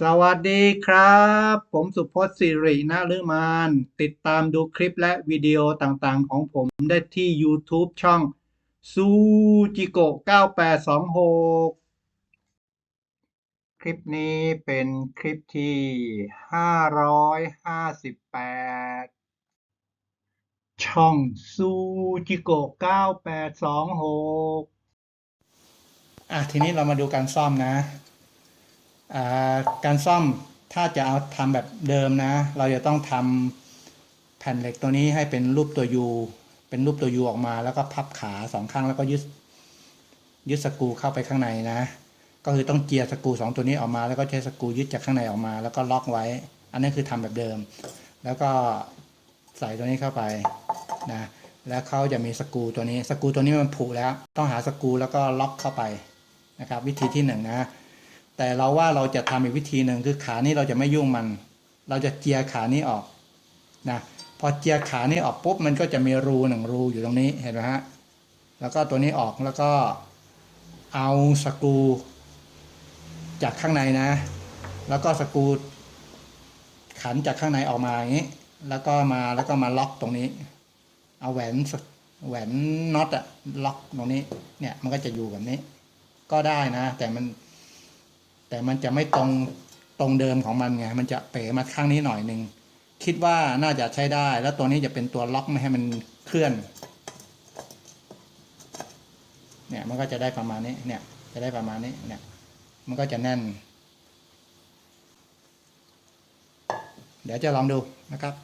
สวัสดีครับ ผมสุพจน์สิรินะฤมาน ติดตามดูคลิปและวิดีโอต่างๆ ของผมได้ที่ YouTube ช่องซูจิโกะ9826 คลิปนี้เป็นคลิปที่ 558 ช่องซูจิโกะ9826 อะ ทีนี้เรามาดูการซ่อมนะ การซ่อมถ้าจะเอาทำแบบเดิมนะ เราจะต้องทำแผ่นเหล็กตัวนี้ให้เป็นรูปตัวยูเป็นรูปตัวยูออกมา แล้วก็พับขาสองข้างแล้วก็ยึดยึดสกูเข้าไปข้างในนะ ก็คือต้องเจียรสกูสองตัวนี้ออกมา แล้วก็ใช้สกูยึดจากข้างในออกมา แล้วก็ล็อกไว้ อันนี้คือทำแบบเดิม แล้วก็ใส่ตัวนี้เข้าไปนะแล้วเขาจะมีสกูตัวนี้สกูตัวนี้มันผุแล้ว ต้องหาสกูแล้วก็ล็อกเข้าไปนะครับ วิธีที่หนึ่งนะ แต่เราว่าเราจะทำอีกวิธีหนึ่งคือขานี้เราจะไม่ยุ่งมัน เราจะเจียขานี้ออกนะพอเจียขานี้ออกปุ๊บมันก็จะมีรูหนึ่งรูอยู่ตรงนี้เห็นไหมฮะแล้วก็ตัวนี้ออกแล้วก็เอาสกรูจากข้างในนะ แล้วก็สกรูขันจากข้างในออกมาอย่างนี้ แล้วก็มาแล้วก็มาล็อกตรงนี้ เอาแหวนแหวนน็อตอะล็อกตรงนี้เนี่ยมันก็จะอยู่แบบนี้ ก็ได้นะ แต่มัน แต่มันจะไม่ตรงตรงเดิมของมันไงมันจะเป๋มาข้างนี้หน่อยหนึ่งคิดว่าน่าจะใช้ได้ แล้วตัวนี้จะเป็นตัวล็อกไม่ให้มันเคลื่อน เนี่ยมันก็จะได้ประมาณนี้เนี่ยจะได้ประมาณนี้เนี่ยมันก็จะแน่น เดี๋ยวจะลองดูนะครับ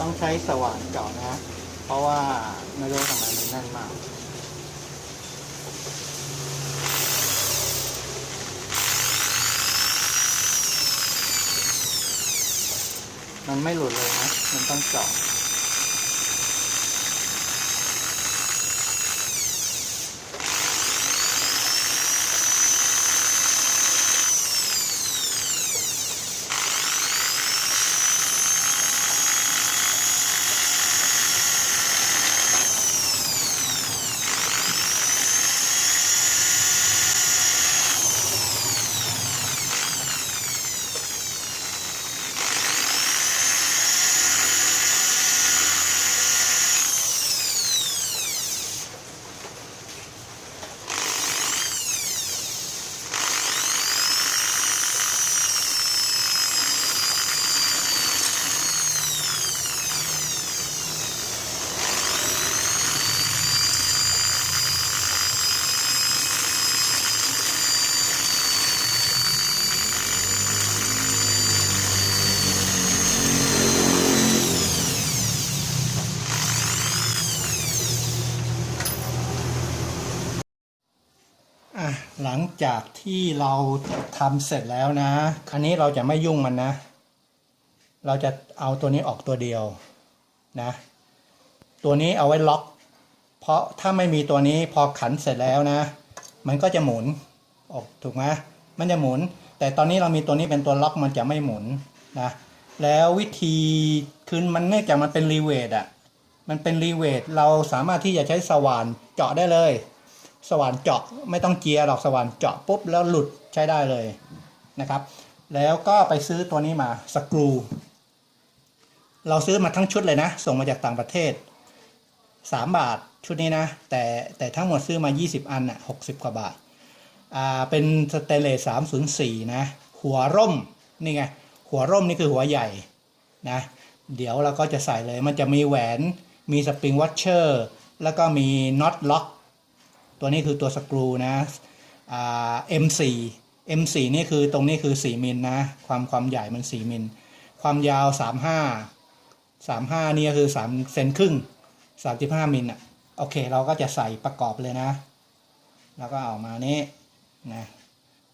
ต้องใช้สว่านเจาะนะ เพราะว่าไม่รู้ทำไมมันแน่นมากมันไม่หลุดเลยนะ มันต้องเจาะ จากที่เราทำเสร็จแล้วนะ อันนี้เราจะไม่ยุ่งมันนะ เราจะเอาตัวนี้ออกตัวเดียวนะ ตัวนี้เอาไว้ล็อก เพราะถ้าไม่มีตัวนี้พอขันเสร็จแล้วนะ มันก็จะหมุนออกถูกไหมมันจะหมุน แต่ตอนนี้เรามีตัวนี้เป็นตัวล็อกมันจะไม่หมุนนะ แล้ววิธีคือมันเนื่องจากมันเป็นรีเวทอะมันเป็นรีเวทเราสามารถที่จะใช้สว่านเจาะได้เลย สว่านเจาะไม่ต้องเจียหรอกสว่านเจาะปุ๊บแล้วหลุดใช้ได้เลยนะครับ แล้วก็ไปซื้อตัวนี้มาสกรูเราซื้อมาทั้งชุดเลยนะ ส่งมาจากต่างประเทศ 3 บาทชุดนี้นะ แต่แต่ทั้งหมดซื้อมา 20 อันอะ60 กว่าบาทอ่าเป็นสเตเลส304 นะ หัวร่มนี่ไงหัวร่มนี่คือหัวใหญ่นะเดี๋ยวเราก็จะใส่เลยมันจะมีแหวนมีสปริงวัชเชอร์ แล้วก็มีน็อตล็อก ตัวนี้คือตัวสกรูนะอ่า M4 M4 นี่คือตรงนี้คือ 4 มิลนะ ความความใหญ่มัน 4 มิล ความยาว 35 35 นี่ก็คือ 3 เซนครึ่ง 35 มิลอะ โอเค เราก็จะใส่ประกอบเลยนะ แล้วก็เอามานี้นะ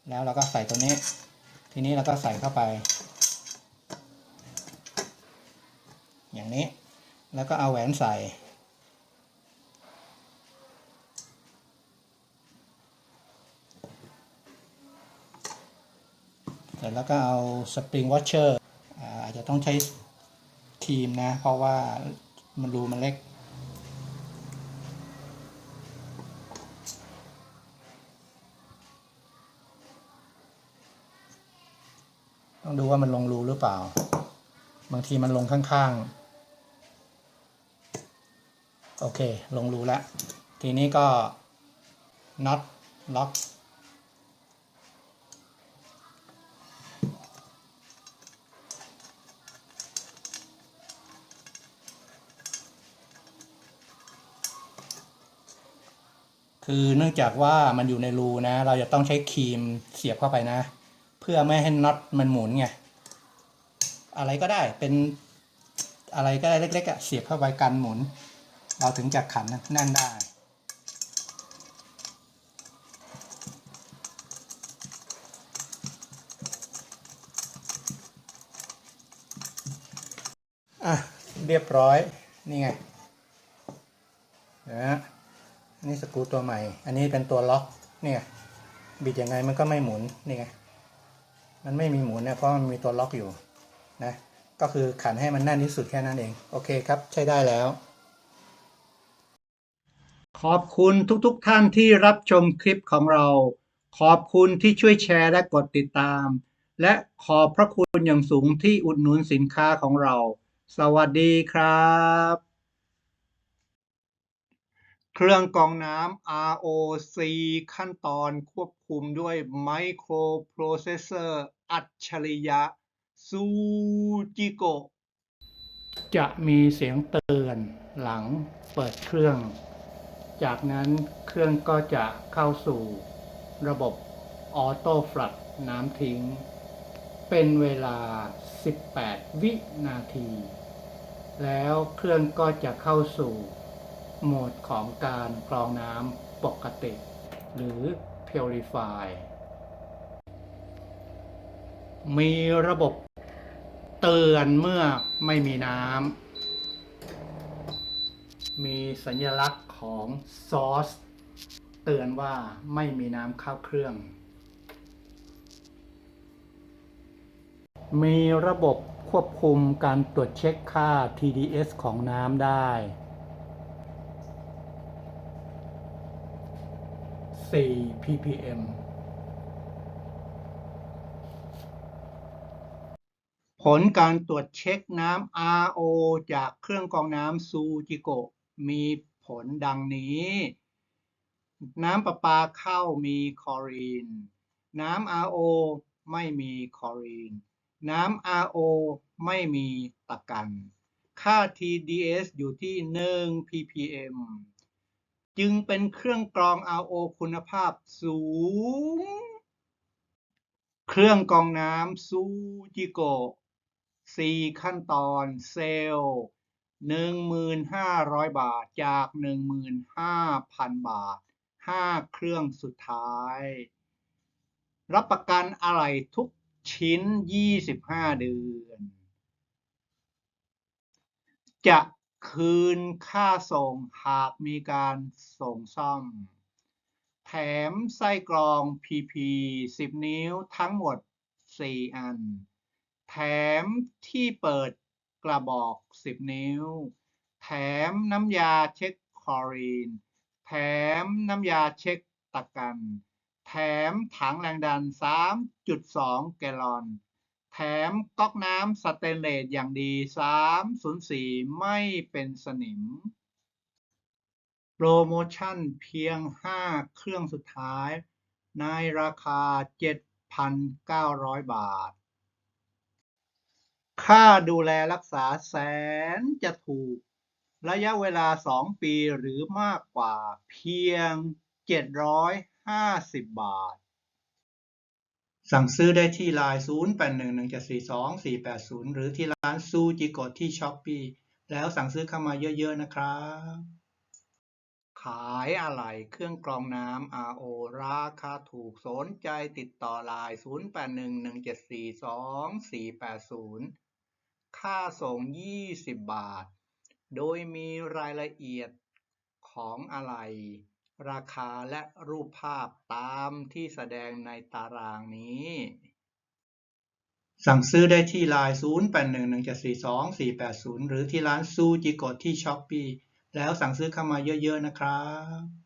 แล้วเราก็ใส่ตัวนี้ ทีนี้เราก็ใส่เข้าไป อย่างนี้ แล้วก็เอาแหวนใส่ สร็จแล้วก็เอาสปริงวอชเชอร์อาจจะต้องใช้ครีมนะ เพราะว่ามันรูมันเล็ก ต้องดูว่ามันลงรูหรือเปล่า บางทีมันลงข้างๆ โอเค ลงรูแล้ว ทีนี้ก็น็อตล็อก คือเนื่องจากว่ามันอยู่ในรูนะ เราจะต้องใช้ครีมเสียบเข้าไปนะ เพื่อไม่ให้น็อตมันหมุนไงอะไรก็ได้เป็นอะไรก็ได้เล็กๆอะเสียบเข้าไปกันหมุน เราถึงจะขันแน่นได้ อะ เรียบร้อย นี่ไงนะ นี่สกรูตัวใหม่ อันนี้เป็นตัวล็อกเนี่ยบิดยังไงมันก็ไม่หมุนนี่ไงมันไม่มีหมุนเนี่ยเพราะมันมีตัวล็อกอยู่นะก็คือขันให้มันแน่นที่สุดแค่นั้นเอง โอเคครับใช้ได้แล้ว ขอบคุณทุกๆทท่านที่รับชมคลิปของเรา ขอบคุณที่ช่วยแชร์และกดติดตาม และขอบพระคุณอย่างสูงที่อุดหนุนสินค้าของเรา สวัสดีครับ เครื่องกรองน้ำ ROC ขั้นตอนควบคุมด้วยไมโครโปรเซสเซอร์อัจฉริยะซูจิโกจะมีเสียงเตือนหลังเปิดเครื่อง จากนั้นเครื่องก็จะเข้าสู่ระบบออโต้ฟลัดน้ำทิ้ง เป็นเวลา 18 วินาที แล้วเครื่องก็จะเข้าสู่ โหมดของการกรองน้ำปกติ หรือ Purify มีระบบเตือนเมื่อไม่มีน้ำ มีสัญลักษณ์ของซอสเตือนว่าไม่มีน้ำเข้าเครื่อง มีระบบควบคุมการตรวจเช็คค่า TDS ของน้ำได้ 4 ppm ผลการตรวจเช็คน้ำ RO จากเครื่องกรองน้ำซูจิโกะมีผลดังนี้ น้ำประปาเข้ามีคลอรีน น้ำ RO ไม่มีคลอรีน น้ำ RO ไม่มีตะกัน ค่า TDS อยู่ที่ 1 ppm จึงเป็นเครื่องกรอง RO คุณภาพสูง เครื่องกรองน้ำซูจิโกะสี่ขั้นตอนเซลล์หนึ่งมืนห้าร้อยบาทจากหนึ่งมืนห้าพันบาทห้าเครื่องสุดท้าย รับประกันอะไรทุกชิ้น 25 เดือน จะ คืนค่าส่งหากมีการส่งซ่อม แถมไส้กรอง PP 10 นิ้วทั้งหมด 4 อัน แถมที่เปิดกระบอก 10 นิ้ว แถมน้ำยาเช็คคลอรีน แถมน้ำยาเช็คตะกัน แถมถังแรงดัน 3.2 แกลลอน แถมก๊อกน้ำสเตนเลสอย่างดี 304 ไม่เป็นสนิม โปรโมชั่นเพียง 5 เครื่องสุดท้าย ในราคา 7,900 บาท ค่าดูแลรักษาแสนจะถูก ระยะเวลา 2 ปีหรือมากกว่าเพียง 750 บาท สั่งซื้อได้ที่ไลน์0811742480 หรือที่ร้านซูจิโกะที่ช้อปปีแล้วสั่งซื้อเข้ามาเยอะๆนะครับ ขายอะไรเครื่องกรองน้ำ RO ราคาถูกสนใจติดต่อไลน์0811742480 ค่าส่ง 20 บาท โดยมีรายละเอียดของอะไร ราคาและรูปภาพตามที่แสดงในตารางนี้ สั่งซื้อได้ที่ไลน์0811742480 หรือที่ร้านซูจิโกะที่ช้อปปีแล้วสั่งซื้อเข้ามาเยอะๆนะครับ